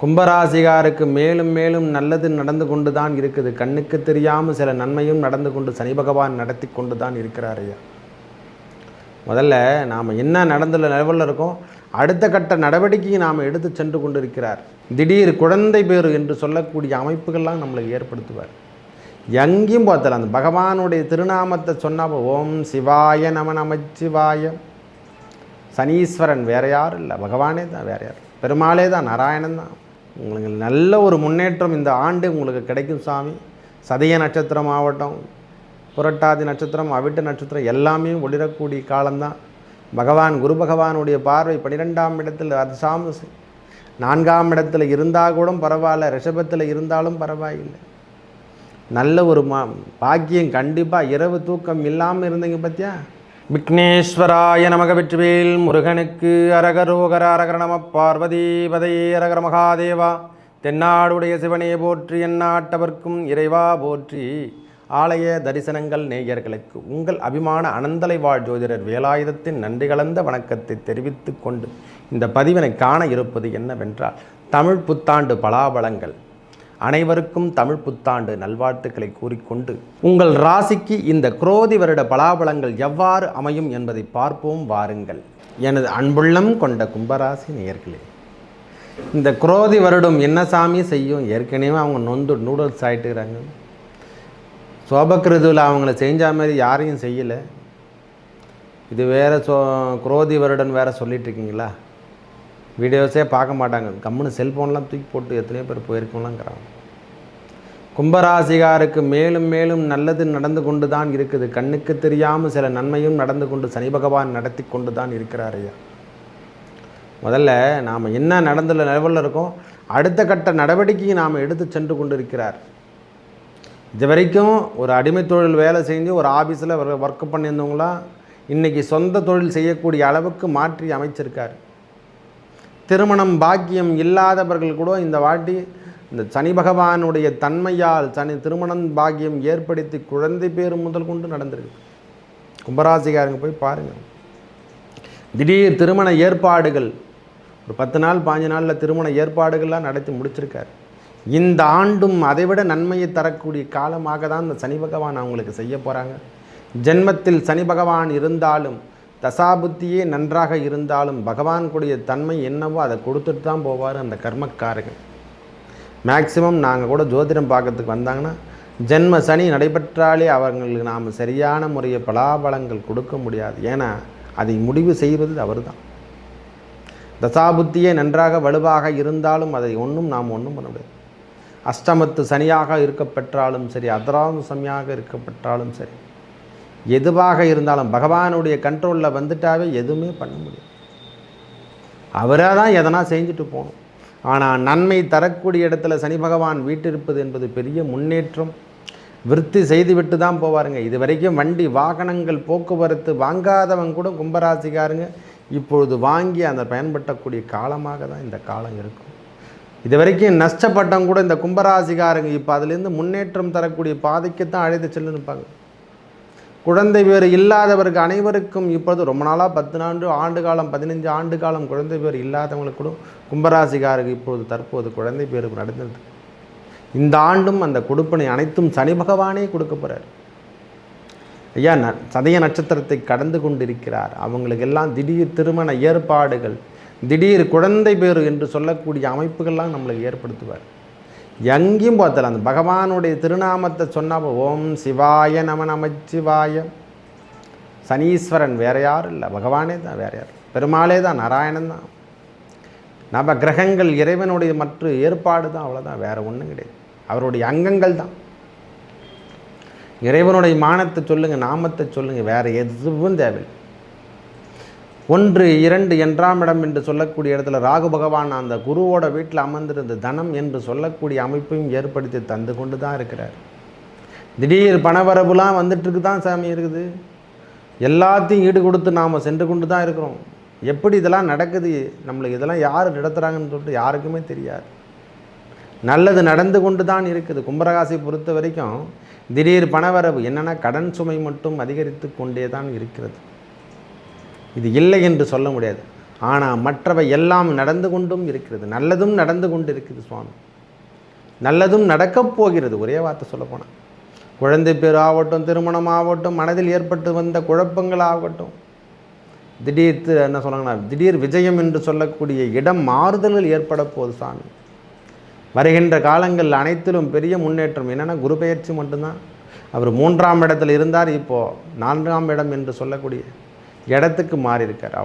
கும்பராசிகாருக்கு மேலும் மேலும் நல்லது நடந்து கொண்டு தான் இருக்குது. கண்ணுக்கு தெரியாமல் சில நன்மையும் நடந்து கொண்டு சனி பகவான் நடத்தி கொண்டு தான் இருக்கிறார் ஐயா. முதல்ல நாம் என்ன நடந்துள்ள லெவலில் இருக்கோம்? அடுத்த கட்ட நடவடிக்கையை நாம் எடுத்து சென்று கொண்டு இருக்கிறார் திடீர் குழந்தை பேர் என்று சொல்லக்கூடிய அமைப்புகள்லாம் நம்மளுக்கு ஏற்படுத்துவார். எங்கேயும் பார்த்தல அந்த பகவானுடைய திருநாமத்தை சொன்னால் ஓம் சிவாய நம நமச்சிவாய. சனீஸ்வரன் வேற யாரும் இல்லை. பகவானே தான் வேற யார் பெருமாளே தான். நாராயணன் தான். உங்களுக்கு நல்ல ஒரு முன்னேற்றம் இந்த ஆண்டு உங்களுக்கு கிடைக்கும் சாமி. சதய நட்சத்திரம் ஆகட்டும் புரட்டாதி நட்சத்திரம் அவிட்ட நட்சத்திரம் எல்லாமே ஒளிரக்கூடிய காலம்தான். பகவான் குரு பகவானுடைய பார்வை பன்னிரெண்டாம் இடத்தில் அது சாம. நான்காம் இடத்துல இருந்தால் கூட பரவாயில்ல ரிஷபத்தில் இருந்தாலும் பரவாயில்லை. நல்ல ஒரு மா பாக்கியம் கண்டிப்பாக இரவு தூக்கம் இல்லாமல் இருந்தீங்க பார்த்தியா விக்னேஸ்வராய நமக வெற்றிவேல் முருகனுக்கு அரகரோகர அரகர நம பார்வதி பதையே அரகர மகாதேவா. தென்னாடுடைய சிவனே போற்றி எந்நாட்டவர்க்கும் இறைவா போற்றி. ஆலய தரிசனங்கள் நேயர்களுக்கு உங்கள் அபிமான அனந்தலை வாழ் ஜோதிடர் வேலாயுதத்தின் நன்றி கலந்த வணக்கத்தை தெரிவித்து கொண்டு இந்த பதிவினை காண இருப்பது என்னவென்றால் தமிழ் புத்தாண்டு பலாபலங்கள். அனைவருக்கும் தமிழ் புத்தாண்டு நல்வாழ்த்துக்களை கூறிக்கொண்டு உங்கள் ராசிக்கு இந்த குரோதி வருட பலாபலங்கள் எவ்வாறு அமையும் என்பதை பார்ப்போம். வாருங்கள். எனது அன்புள்ளம் கொண்ட கும்பராசி நேயர்களே இந்த குரோதி வருடம் என்ன சாமி செய்யும்? ஏற்கனவே அவங்க நொந்து நூடுல்ஸ் ஆகிட்டுக்கிறாங்க சோபக்கிருதுவில் அவங்கள செஞ்ச மாதிரி யாரையும் செய்யலை. இது வேறு சோ குரோதி வருடன் வேறு சொல்லிட்டு இருக்கீங்களா வீடியோஸே பார்க்க மாட்டாங்க. கம்முன்னு செல்ஃபோன்லாம் தூக்கி போட்டு எத்தனையோ பேர் போயிருக்கோம்லாங்கிறாங்க. கும்பராசிகாருக்கு மேலும் மேலும் நல்லது நடந்து கொண்டு தான் இருக்குது. கண்ணுக்கு தெரியாமல் சில நன்மையும் நடந்து கொண்டு சனி பகவான் நடத்தி கொண்டு தான் இருக்கிறார் ஐயா. முதல்ல நாம் என்ன நடந்துள்ள லெவலில் இருக்கோம்? அடுத்த கட்ட நடவடிக்கையை நாம் எடுத்து சென்று கொண்டு இருக்கிறார் இது வரைக்கும் ஒரு அடிமை தொழில் வேலை செஞ்சு ஒரு ஆஃபீஸில் ஒர்க் பண்ணியிருந்தவங்களாம் இன்றைக்கி சொந்த தொழில் செய்யக்கூடிய அளவுக்கு மாற்றி அமைச்சிருக்கார். திருமணம் பாக்கியம் இல்லாதவர்கள் கூட இந்த வாட்டி இந்த சனி பகவானுடைய தன்மையால் சனி திருமணம் பாக்கியம் ஏற்படுத்தி குழந்தை பேர் முதல் கொண்டு நடந்திருக்கு. கும்பராசிக்காரங்க போய் பாருங்கள் திடீர் திருமண ஏற்பாடுகள். ஒரு பத்து நாள் பாஞ்சு நாளில் திருமண ஏற்பாடுகள்லாம் நடத்தி முடிச்சிருக்கார். இந்த ஆண்டும் அதைவிட நன்மையை தரக்கூடிய காலமாக தான் இந்த சனி பகவான் அவங்களுக்கு செய்ய போகிறாங்க ஜென்மத்தில் சனி பகவான் இருந்தாலும் தசாபுத்தியே நன்றாக இருந்தாலும் பகவான் தன்மை என்னவோ அதை கொடுத்துட்டு தான் போவார் அந்த கர்மக்காரர்கள். மேக்சிமம் நாங்கள் கூட ஜோதிடம் பார்க்கறதுக்கு வந்தாங்கன்னா ஜென்ம சனி நடைபெற்றாலே அவர்களுக்கு நாம் சரியான முறையை பலாபலங்கள் கொடுக்க முடியாது. ஏன்னா அதை முடிவு செய்வது அவர் தான் தசாபுத்தியே நன்றாக வலுவாக இருந்தாலும் அதை ஒன்றும் நாம் ஒன்றும் பண்ண முடியாது. அஷ்டமத்து சனியாக இருக்கப்பெற்றாலும் சரி அதராம சனியாக இருக்கப்பெற்றாலும் சரி எதுவாக இருந்தாலும் பகவானுடைய கண்ட்ரோலில் வந்துட்டாவே எதுவுமே பண்ண முடியும் அவராக தான் எதனா செஞ்சுட்டு போகணும். ஆனால் நன்மை தரக்கூடிய இடத்துல சனி பகவான் வீட்டிருப்பது என்பது பெரிய முன்னேற்றம். விருத்தி செய்துவிட்டு தான் போவாருங்க. இது வரைக்கும் வண்டி வாகனங்கள் போக்குவரத்து வாங்காதவங்க கூட கும்பராசிக்காருங்க. இப்பொழுது வாங்கி அந்த பயன்படுத்தக்கூடிய காலமாக தான் இந்த காலம் இருக்கும். இது வரைக்கும் நஷ்டப்பட்டவங்க கூட இந்த கும்பராசிக்காரங்க இப்போ அதுலேருந்து முன்னேற்றம் தரக்கூடிய பாதைக்கு தான் அழைத்து செல்லுன்னு நிற்பாங்க குழந்தை பேர் இல்லாதவருக்கு அனைவருக்கும் இப்பொழுது ரொம்ப நாளாக பத்து நாண்டு ஆண்டு காலம் பதினஞ்சு ஆண்டு காலம் குழந்தை பேர் இல்லாதவங்களுக்கு கூட கும்பராசிக்காரருக்கு இப்பொழுது தற்போது குழந்தை பேர் நடந்தது. இந்த ஆண்டும் அந்த கொடுப்பனை அனைத்தும் சனி பகவானே கொடுக்க போகிறார் ஐயா ந சதய நட்சத்திரத்தை கடந்து கொண்டிருக்கிறார். அவங்களுக்கு எல்லாம் திடீர் திருமண ஏற்பாடுகள் திடீர் குழந்தை பேர் என்று சொல்லக்கூடிய அமைப்புகள்லாம் நம்மளுக்கு ஏற்படுத்துவார். எங்கேயும் பார்த்தல அந்த பகவானுடைய திருநாமத்தை சொன்னால் ஓம் சிவாய நம நமச்சிவாய. சனீஸ்வரன் வேற யாரும் இல்லை. பகவானே தான் வேற யார் பெருமாளே தான் நாராயணன் தான். நம்ம கிரகங்கள் இறைவனுடைய மற்ற ஏற்பாடு தான் அவ்வளோதான் வேறு ஒன்றும் கிடையாது. அவருடைய அங்கங்கள் தான். இறைவனுடைய மானத்தை சொல்லுங்கள் நாமத்தை சொல்லுங்கள் வேறு எதுவும் தேவையில்லை. ஒன்று இரண்டு என்றாம் இடம் என்று சொல்லக்கூடிய இடத்துல ராகு பகவான் அந்த குருவோட வீட்டில் அமர்ந்திருந்த தனம் என்று சொல்லக்கூடிய அமைப்பையும் ஏற்படுத்தி தந்து கொண்டு தான் இருக்கிறார். திடீர் பணவரவுலாம் வந்துட்டுருக்கு தான் சாமி இருக்குது. எல்லாத்தையும் ஈடு கொடுத்து நாம் சென்று கொண்டு தான் இருக்கிறோம். எப்படி இதெல்லாம் நடக்குது? நம்மளுக்கு இதெல்லாம் யார் நடத்துகிறாங்கன்னு சொல்லிட்டு யாருக்குமே தெரியாது. நல்லது நடந்து கொண்டு தான் இருக்குது. கும்பரகாசி பொறுத்த வரைக்கும் திடீர் பணவரவு என்னென்னா கடன் சுமை மட்டும் அதிகரித்து கொண்டே தான் இருக்கிறது. இது இல்லை என்று சொல்ல முடியாது. ஆனால் மற்றவை எல்லாம் நடந்து கொண்டும் இருக்கிறது. நல்லதும் நடந்து கொண்டு இருக்குது சுவாமி. நல்லதும் நடக்கப் போகிறது. ஒரே வார்த்தை சொல்லப்போனால் குழந்தை பேர் ஆகட்டும் திருமணம் ஆகட்டும் மனதில் ஏற்பட்டு வந்த குழப்பங்கள் ஆகட்டும் திடீர் என்ன சொன்னாங்கன்னா திடீர் விஜயம் என்று சொல்லக்கூடிய இடம் மாறுதல்கள் ஏற்பட போகுது சாமி வருகின்ற காலங்கள் அனைத்திலும் பெரிய முன்னேற்றம். என்னென்னா குரு பயிற்சி மட்டும்தான். அவர் மூன்றாம் இடத்தில் இருந்தார் இப்போது நான்காம் இடம் என்று சொல்லக்கூடிய இடத்துக்கு மாறி இருக்கார்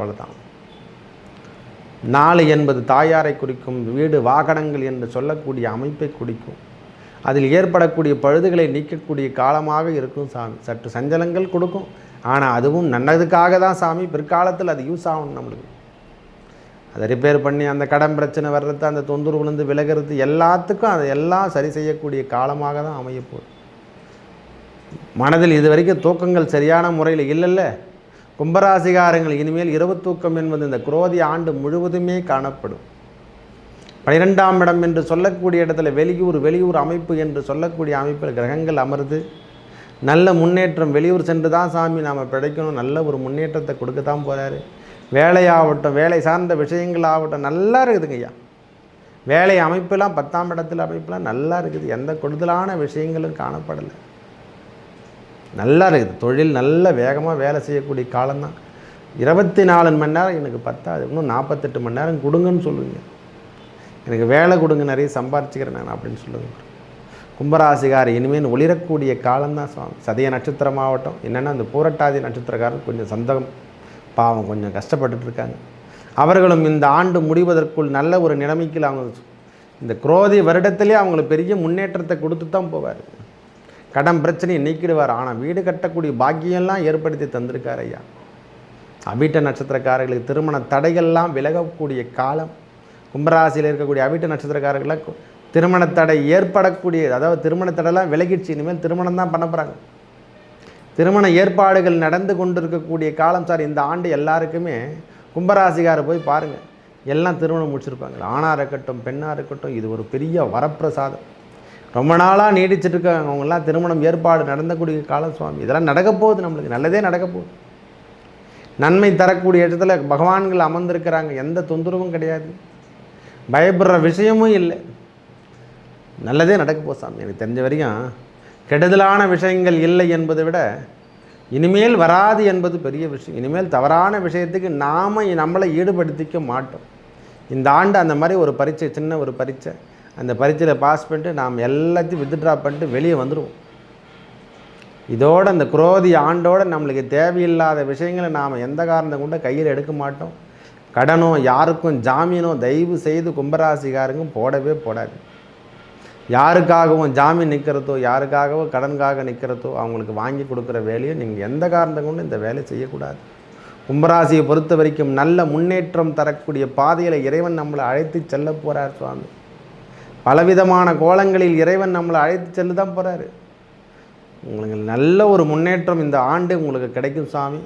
நாலு என்பது தாயாரை குறிக்கும் வீடு வாகனங்கள் என்று சொல்லக்கூடிய அமைப்பை குறிக்கும். அதில் ஏற்படக்கூடிய பழுதுகளை நீக்கக்கூடிய காலமாக இருக்கும் சாமி. சற்று சஞ்சலங்கள் கொடுக்கும். ஆனால் அதுவும் நல்லதுக்காக தான் சாமி. பிற்காலத்தில் அது யூஸ் ஆகும் நம்மளுக்கு. அதை ரிப்பேர் பண்ணி அந்த கடன் பிரச்சனை வர்றது அந்த தொந்தரவுலேருந்து விலகிறது எல்லாத்துக்கும் அதை எல்லாம் சரி செய்யக்கூடிய காலமாக தான் அமையப்போகுது மனதில் இது வரைக்கும் தூக்கங்கள் சரியான முறையில் இல்லைல்ல. கும்பராசிகாரங்கள் இனிமேல் இரவு தூக்கம் என்பது இந்த குரோதி ஆண்டு முழுவதுமே காணப்படும். பனிரெண்டாம் இடம் என்று சொல்லக்கூடிய இடத்துல வெளியூர் வெளியூர் அமைப்பு என்று சொல்லக்கூடிய அமைப்பில் கிரகங்கள் அமர்ந்து நல்ல முன்னேற்றம் வெளியூர் சென்று தான் சாமி நாம் பிழைக்கணும். நல்ல ஒரு முன்னேற்றத்தை கொடுக்க தான் போகிறாரு வேலையாகட்டும் வேலை சார்ந்த விஷயங்கள் ஆகட்டும் நல்லா இருக்குதுங்க ஐயா. வேலை அமைப்பெல்லாம் பத்தாம் இடத்துல அமைப்பெல்லாம் நல்லா இருக்குது. எந்த கொடுதலான விஷயங்களும் காணப்படலை. நல்லா இருக்குது. தொழில் நல்ல வேகமாக வேலை செய்யக்கூடிய காலம்தான். இருபத்தி நாலு மணி நேரம் எனக்கு பத்தாது. இன்னும் நாற்பத்தெட்டு மணி நேரம் கொடுங்கன்னு சொல்லுங்க எனக்கு வேலை கொடுங்க நிறைய சம்பாரிச்சுக்கிறேன் நான் அப்படின்னு சொல்லுங்க கும்பராசிகார் இனிமேல் ஒளிரக்கூடிய காலம்தான் சுவாமி. சதய நட்சத்திரமாகட்டும் என்னென்னா அந்த பூரட்டாதி நட்சத்திரக்காரன் கொஞ்சம் சந்தகம் பாவம் கொஞ்சம் கஷ்டப்பட்டுட்டு இருக்காங்க. அவர்களும் இந்த ஆண்டு முடிவதற்குள் நல்ல ஒரு நிலைமைக்கு அவங்க இந்த குரோதி வருடத்திலே அவங்களுக்கு பெரிய முன்னேற்றத்தை கொடுத்து தான் போவார். கடன் பிரச்சனையை நீக்கிடுவார். ஆனால் வீடு கட்டக்கூடிய பாக்கியெல்லாம் ஏற்படுத்தி தந்திருக்கார் ஐயா. அவிட்ட நட்சத்திரக்காரர்களுக்கு திருமண தடைகள்லாம் விலகக்கூடிய காலம். கும்பராசியில் இருக்கக்கூடிய அவிட்ட நட்சத்திரக்காரர்களுக்கு திருமண தடை ஏற்படக்கூடிய அதாவது திருமண தடைலாம் விலகிடுச்சு. இனிமேல் திருமணம் தான் பண்ண போகிறாங்க திருமண ஏற்பாடுகள் நடந்து கொண்டிருக்கக்கூடிய காலம் சார். இந்த ஆண்டு எல்லாருக்குமே கும்பராசிகாரை போய் பாருங்கள் எல்லாம் திருமணம் முடிச்சிருப்பாங்க. ஆணாக இருக்கட்டும் பெண்ணாக இருக்கட்டும் இது ஒரு பெரிய வரப்பிரசாதம். ரொம்ப நாளாக நீடிச்சிட்டு இருக்காங்க அவங்கெல்லாம் திருமணம் ஏற்பாடு நடந்தக்கூடிய காலம் சுவாமி. இதெல்லாம் நடக்க போகுது நம்மளுக்கு. நல்லதே நடக்க போகுது. நன்மை தரக்கூடிய இடத்துல பகவான்கள் அமர்ந்திருக்கிறாங்க. எந்த தொந்தரவும் கிடையாது. பயப்படுற விஷயமும் இல்லை. நல்லதே நடக்க போகுது சாமி. எனக்கு தெரிஞ்ச வரைக்கும் கெடுதலான விஷயங்கள் இல்லை என்பதை விட இனிமேல் வராது என்பது பெரிய விஷயம். இனிமேல் தவறான விஷயத்துக்கு நாம் நம்மளை ஈடுபடுத்திக்க மாட்டோம். இந்த ஆண்டு அந்த மாதிரி ஒரு பரீட்சை சின்ன ஒரு பரீட்சை. அந்த பரீட்சையில் பாஸ் பண்ணிட்டு நாம் எல்லாத்தையும் வித்ட்ரா பண்ணிட்டு வெளியே வந்துடுவோம் இதோட அந்த குரோதி ஆண்டோடு நம்மளுக்கு தேவையில்லாத விஷயங்களை நாம் எந்த காரணத்தை கொண்டு கையில் எடுக்க மாட்டோம். கடனோ யாருக்கும் ஜாமீனோ தயவு செய்து கும்பராசிக்காரங்க போடவே போடாது. யாருக்காகவும் ஜாமீன் நிற்கிறதோ யாருக்காகவோ கடனுக்காக நிற்கிறதோ அவங்களுக்கு வாங்கி கொடுக்குற வேலையை நீங்கள் எந்த காரணத்தை கொண்டு இந்த வேலையை செய்யக்கூடாது. கும்பராசியை பொறுத்த வரைக்கும் நல்ல முன்னேற்றம் தரக்கூடிய பாதையில் இறைவன் நம்மளை அழைத்து செல்ல போகிறார் சுவாமி. பலவிதமான கோலங்களில் இறைவன் நம்மளை அழைத்து செல்ல தான் போகிறாரு உங்களுக்கு நல்ல ஒரு முன்னேற்றம் இந்த ஆண்டு உங்களுக்கு கிடைக்கும் சாமி.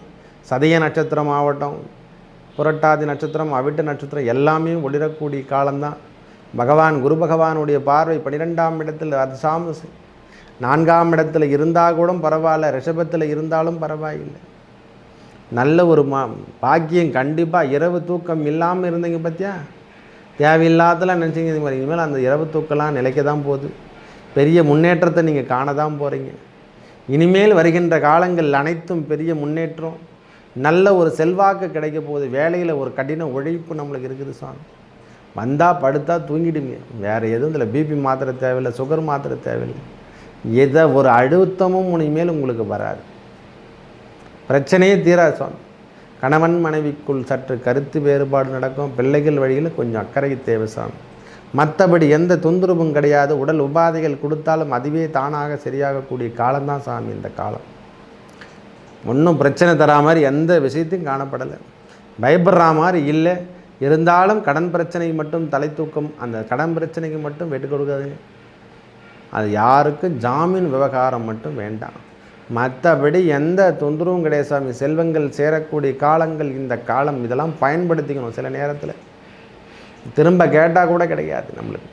சதய நட்சத்திரம் ஆகட்டும் புரட்டாதி நட்சத்திரம் அவிட்ட நட்சத்திரம் எல்லாமே ஒளிரக்கூடிய காலம்தான். பகவான் குரு பகவானுடைய பார்வை பன்னிரெண்டாம் இடத்தில் அது சாமி. நான்காம் இடத்துல இருந்தால் கூட பரவாயில்ல ரிஷபத்தில் இருந்தாலும் பரவாயில்லை. நல்ல ஒரு மா பாக்கியம் கண்டிப்பாக இரவு தூக்கம் இல்லாமல் இருந்தீங்க பார்த்தியா தேவையில்லாதலாம் நினச்சிங்க. இது மாதிரி இனிமேல் அந்த இரவு தூக்கெல்லாம் நிலைக்க தான் போகுது. பெரிய முன்னேற்றத்தை நீங்கள் காண தான் போகிறீங்க இனிமேல் வருகின்ற காலங்கள் அனைத்தும் பெரிய முன்னேற்றம். நல்ல ஒரு செல்வாக்கு கிடைக்க போகுது. வேலையில் ஒரு கடின உழைப்பு நம்மளுக்கு இருக்குது சாமி. வந்தால் படுத்தா தூங்கிடுங்க. வேறு எதுவும் இதில் பிபி மாத்திரை தேவையில்லை சுகர் மாத்திரை தேவையில்லை. எதை ஒரு அழுத்தமும் இனிமேல் உங்களுக்கு வராது. பிரச்சனையே தீராது சுவாமி கணவன் மனைவிக்குள் சற்று கருத்து வேறுபாடு நடக்கும். பிள்ளைகள் வழியில் கொஞ்சம் அக்கறை தேவை சாமி. மற்றபடி எந்த தொந்தரவும் கிடையாது. உடல் உபாதைகள் கொடுத்தாலும் அதுவே தானாக சரியாகக்கூடிய காலம்தான் சாமி இந்த காலம். ஒன்றும் பிரச்சனை தரா மாதிரி எந்த விஷயத்தையும் காணப்படலை. பயப்படுற மாதிரி இல்லை. இருந்தாலும் கடன் பிரச்சனைக்கு மட்டும் தலை தூக்கம். அந்த கடன் பிரச்சனைக்கு மட்டும் வெட்டு கொடுக்காதுங்க. அது யாருக்கும் ஜாமீன் விவகாரம் மட்டும் வேண்டாம். மற்றபடி எந்த தொந்தரவும் கிடையாது சாமி. செல்வங்கள் சேரக்கூடிய காலங்கள் இந்த காலம். இதெல்லாம் பயன்படுத்திக்கணும் சில நேரத்தில். திரும்ப கேட்டால் கூட கிடையாது நம்மளுக்கு.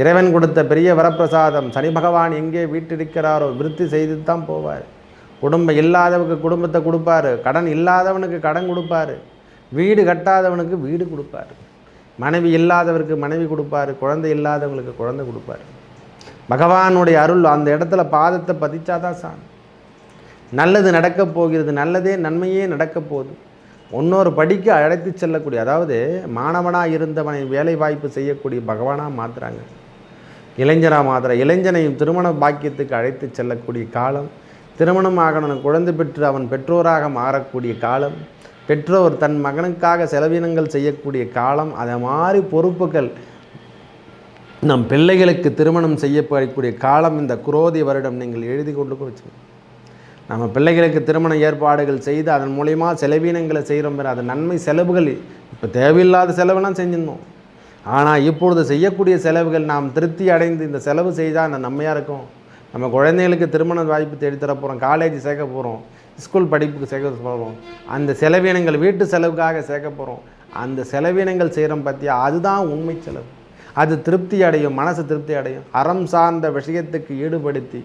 இறைவன் கொடுத்த பெரிய வரப்பிரசாதம். சனி பகவான் எங்கே வீட்டிருக்கிறாரோ விருத்தி செய்து தான் போவார். குடும்பம் இல்லாதவனுக்கு குடும்பத்தை கொடுப்பாரு. கடன் இல்லாதவனுக்கு கடன் கொடுப்பாரு. வீடு கட்டாதவனுக்கு வீடு கொடுப்பார். மனைவி இல்லாதவருக்கு மனைவி கொடுப்பார். குழந்தை இல்லாதவங்களுக்கு குழந்தை கொடுப்பார். பகவானுடைய அருள் அந்த இடத்துல பாதத்தை பதிச்சாதான் சாமி. நல்லது நடக்கப் போகிறது நல்லதே நன்மையே நடக்கப் போகுது. இன்னொரு படிக்க அழைத்து செல்லக்கூடிய அதாவது மாணவனாக இருந்தவனை வேலை வாய்ப்பு செய்யக்கூடிய பகவானாக மாற்றுறாங்க இளைஞராக மாத்திர இளைஞனையும் திருமண பாக்கியத்துக்கு அழைத்து செல்லக்கூடிய காலம் திருமணம் ஆகணும் குழந்தை பெற்று அவன் பெற்றோராக மாறக்கூடிய காலம் பெற்றோர் தன் மகனுக்காக செலவினங்கள் செய்யக்கூடிய காலம் அதை மாதிரி பொறுப்புகள் நம் பிள்ளைகளுக்கு திருமணம் செய்யப்படக்கூடிய காலம் இந்த குரோதி வருடம் நீங்கள் எழுதி கொண்டு வச்சுக்கோங்க. நம்ம பிள்ளைகளுக்கு திருமண ஏற்பாடுகள் செய்து அதன் மூலயமா செலவீனங்களை செய்கிறோம் அது நன்மை செலவுகள். இப்போ தேவையில்லாத செலவுலாம் செஞ்சிருந்தோம். ஆனால் இப்பொழுது செய்யக்கூடிய செலவுகள் நாம் திருப்தி அடைந்து இந்த செலவு செய்தால் அந்த நன்மையாக இருக்கும்? நம்ம குழந்தைகளுக்கு திருமண வாய்ப்பு தேடித்தர போகிறோம் காலேஜ் சேர்க்க போகிறோம் ஸ்கூல் படிப்புக்கு சேர்க்க போகிறோம் அந்த செலவினங்கள் வீட்டு செலவுக்காக சேர்க்க போகிறோம் அந்த செலவினங்கள் செய்கிறோம் பார்த்தியா அதுதான் உண்மை செலவு. அது திருப்தி அடையும் மனசு திருப்தி அடையும். அறம் சார்ந்த விஷயத்துக்கு ஈடுபடுத்தி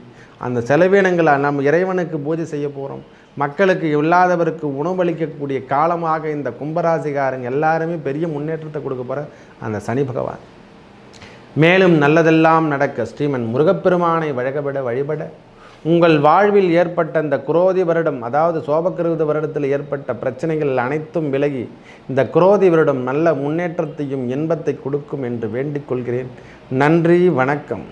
அந்த செலவினங்களை நம்ம இறைவனுக்கு பூஜை செய்ய போகிறோம் மக்களுக்கு இல்லாதவருக்கு உணவளிக்கக்கூடிய காலமாக இந்த கும்பராசிகாரங்க எல்லாருமே பெரிய முன்னேற்றத்தை கொடுக்க போகிற அந்த சனி பகவான். மேலும் நல்லதெல்லாம் நடக்க ஸ்ரீமன் முருகப்பெருமானை வழகப்பட வழிபட உங்கள் வாழ்வில் ஏற்பட்ட இந்த குரோதி வருடம் அதாவது சோபக்கிருத வருடத்தில் ஏற்பட்ட பிரச்சனைகள் அனைத்தும் விலகி இந்த குரோதி வருடம் நல்ல முன்னேற்றத்தையும் இன்பத்தை கொடுக்கும் என்று வேண்டிக் கொள்கிறேன். நன்றி வணக்கம்.